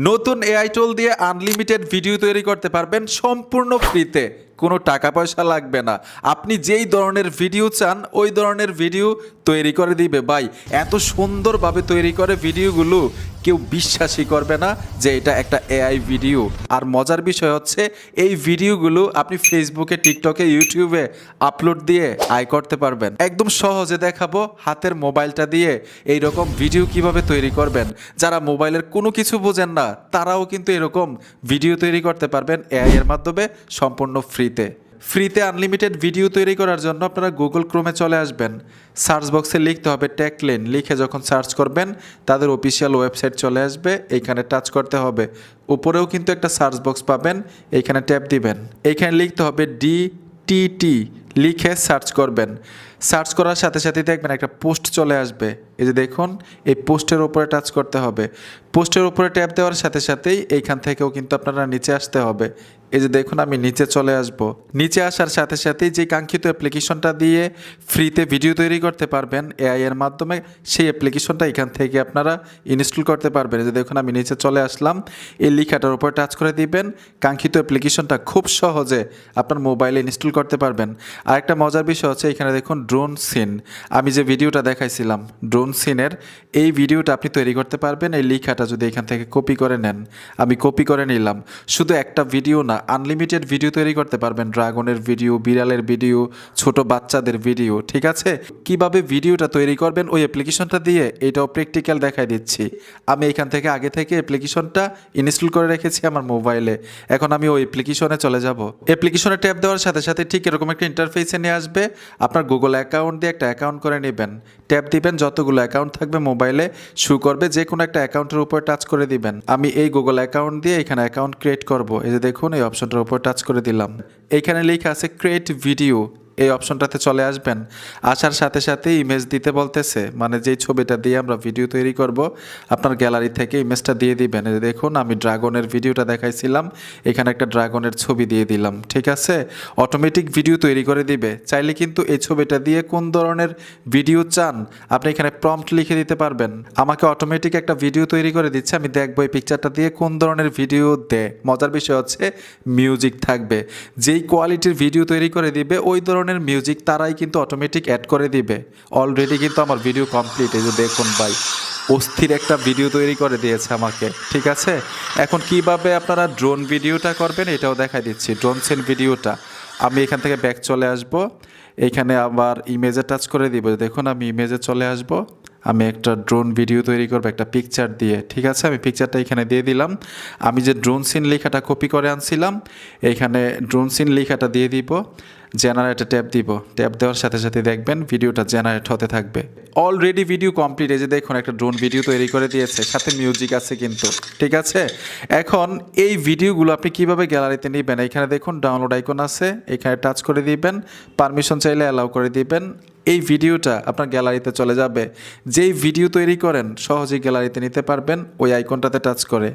নতুন এআই টুল দিয়ে unlimited video তৈরি করতে পারবেন সম্পূর্ণ ফ্রিতে কোনো টাকা পয়সা লাগবে না। আপনি যেই ধরনের ভিডিও চান, ওই ধরনের ভিডিও তৈরি করে দিবে। ভাই, এত সুন্দরভাবে তৈরি করে ভিডিওগুলো কেউ বিশ্বাসই করবে না যে এটা একটা এআই ভিডিও আর মজার বিষয় হচ্ছে, এই ভিডিওগুলো আপনি ফেসবুকে টিকটকে ইউটিউবে আপলোড দিয়ে আয় করতে পারবেন। একদম সহজে দেখাবো হাতের মোবাইলটা দিয়ে এই রকম ভিডিও কীভাবে তৈরি করবেন। যারা মোবাইলের কোনো কিছু বোঝেন না, তারাও কিন্তু এরকম ভিডিও তৈরি করতে পারবেন এআই এর মাধ্যমে সম্পূর্ণ ফ্রিতে। ফ্রিতে আনলিমিটেড ভিডিও তৈরি করার জন্য আপনারা গুগল ক্রোমে চলে আসবেন। সার্চ বক্সে লিখতে হবে ট্যাকলেন লিখে যখন সার্চ করবেন, তাদের অফিসিয়াল ওয়েবসাইট চলে আসবে। এইখানে টাচ করতে হবে। উপরেও কিন্তু একটা সার্চ বক্স পাবেন। এইখানে ট্যাপ দিবেন। এইখানে লিখতে হবে ডি টি টি লিখে সার্চ করবেন। সার্চ করার সাথে সাথে দেখবেন একটা পোস্ট চলে আসবে। এই যে দেখুন, এই পোস্টের উপরে টাচ করতে হবে। পোস্টের উপরে ট্যাপ দেওয়ার সাথে সাথেই এইখান থেকেও কিন্তু আপনারা নিচে আসতে হবে। এই যে দেখুন, আমি নিচে চলে আসব। নিচে আসার সাথে সাথেই যে কাঙ্ক্ষিত অ্যাপ্লিকেশনটা দিয়ে ফ্রিতে ভিডিও তৈরি করতে পারবেন এআই এর মাধ্যমে, সেই অ্যাপ্লিকেশনটা এখান থেকে আপনারা ইনস্টল করতে পারবেন। যে দেখুন, আমি নিচে চলে আসলাম। এই লেখাটার উপর টাচ করে দিবেন। কাঙ্ক্ষিত অ্যাপ্লিকেশনটা খুব সহজে আপনার মোবাইলে ইনস্টল করতে পারবেন। আর একটা মজার বিষয় হচ্ছে, এখানে দেখুন ড্রোন সিন আমি যে ভিডিওটা দেখাইছিলাম ড্রোন সিনের এই ভিডিওটা আপনি তৈরি করতে পারবেন। এই লেখাটা যদি এখান থেকে কপি করে নেন, আমি কপি করে নিলাম। শুধু একটা ভিডিও না আনলিমিটেড ভিডিও তৈরি করতে পারবেন। ড্রাগনের ভিডিও বিড়ালের ভিডিও ছোট বাচ্চাদের ভিডিও ঠিক আছে? কীভাবে ভিডিওটা তৈরি করবেন ওই অ্যাপ্লিকেশনটা দিয়ে, এটাও প্র্যাকটিক্যাল দেখাই দিচ্ছি। আমি এখান থেকে আগে থেকে অ্যাপ্লিকেশনটা ইনস্টল করে রেখেছি আমার মোবাইলে এখন আমি ওই অ্যাপ্লিকেশনে চলে যাব। অ্যাপ্লিকেশনে ট্যাপ দেওয়ার সাথে সাথে ঠিক এরকম একটা ইন্টারফেসে নিয়ে আসবে। আপনার গুগল অ্যাকাউন্ট দিয়ে একটা অ্যাকাউন্ট করে নেবেন। ট্যাপ দিবেন, যতগুলো অ্যাকাউন্ট থাকবে মোবাইলে শু করবে যে কোনো একটা অ্যাকাউন্টের উপর টাচ করে দিবেন। আমি এই গুগল অ্যাকাউন্ট দিয়ে এখানে অ্যাকাউন্ট ক্রিয়েট করব। এই যে দেখুন, এই অপশনটার উপর টাচ করে দিলাম। এখানে লেখা আছে ক্রিয়েট ভিডিও এই অপশনটাতে চলে আসবেন। আসার সাথে সাথে ইমেজ দিতে বলতেছে মানে যেই ছবিটা দিয়ে আমরা ভিডিও তৈরি করব, আপনার গ্যালারি থেকে ইমেজটা দিয়ে দিবেন। দেখুন, আমি ড্রাগনের ভিডিওটা দেখাইছিলাম, এখানে একটা ড্রাগনের ছবি দিয়ে দিলাম, ঠিক আছে? অটোমেটিক ভিডিও তৈরি করে দিবে। চাইলে কিন্তু এই ছবিটা দিয়ে কোন ধরনের ভিডিও চান, আপনি এখানে প্রম্পট লিখে দিতে পারবেন। আমাকে অটোমেটিক একটা ভিডিও তৈরি করে দিচ্ছে, আমি দেখব এই পিকচারটা দিয়ে কোন ধরনের ভিডিও দেয়। মজার বিষয় হচ্ছে মিউজিক থাকবে। যেই কোয়ালিটির ভিডিও তৈরি করে দিবে, ওই ধরনের মিউজিক তারাই কিন্তু অটোমেটিক অ্যাড করে দিবে। অলরেডি কিন্তু আমার ভিডিও কমপ্লিট এই যে দেখুন ভাই, অস্থির একটা ভিডিও তৈরি করে দিয়েছে আমাকে, ঠিক আছে? এখন কীভাবে আপনারা ড্রোন ভিডিওটা করবেন এটাও দেখাই দিচ্ছি ড্রোন সেন ভিডিওটা আমি এখান থেকে ব্যাক চলে আসব। এখানে আবার ইমেজে টাচ করে দিব। দেখুন, আমি ইমেজে চলে আসব। আমি একটা ড্রোন ভিডিও তৈরি করব, একটা পিকচার দিয়ে। ঠিক আছে? আমি পিকচারটা এখানে দিয়ে দিলাম। আমি যে ড্রোন সিন লেখাটা কপি করে আনছিলাম এইখানে ড্রোন সিন লেখাটা দিয়ে দিব জেনারেটে ট্যাপ দিব। ট্যাপ দেওয়ার সাথে সাথে দেখবেন ভিডিওটা জেনারেট হতে থাকবে। অলরেডি ভিডিও কমপ্লিট এই যে দেখুন, একটা ড্রোন ভিডিও তৈরি করে দিয়েছে। সাথে মিউজিক আছে কিন্তু। ঠিক আছে? এখন এই ভিডিওগুলো আপনি কীভাবে গ্যালারিতে নেবেন? এখানে দেখুন ডাউনলোড আইকন আছে। এখানে টাচ করে দিবেন। পারমিশন চাইলে অ্যালাউ করে দিবেন। এই ভিডিওটা আপনার গ্যালারিতে চলে যাবে। যেই ভিডিও তৈরি করেন, সহজেই গ্যালারিতে নিতে পারবেন। ওই আইকনটাতে টাচ করে।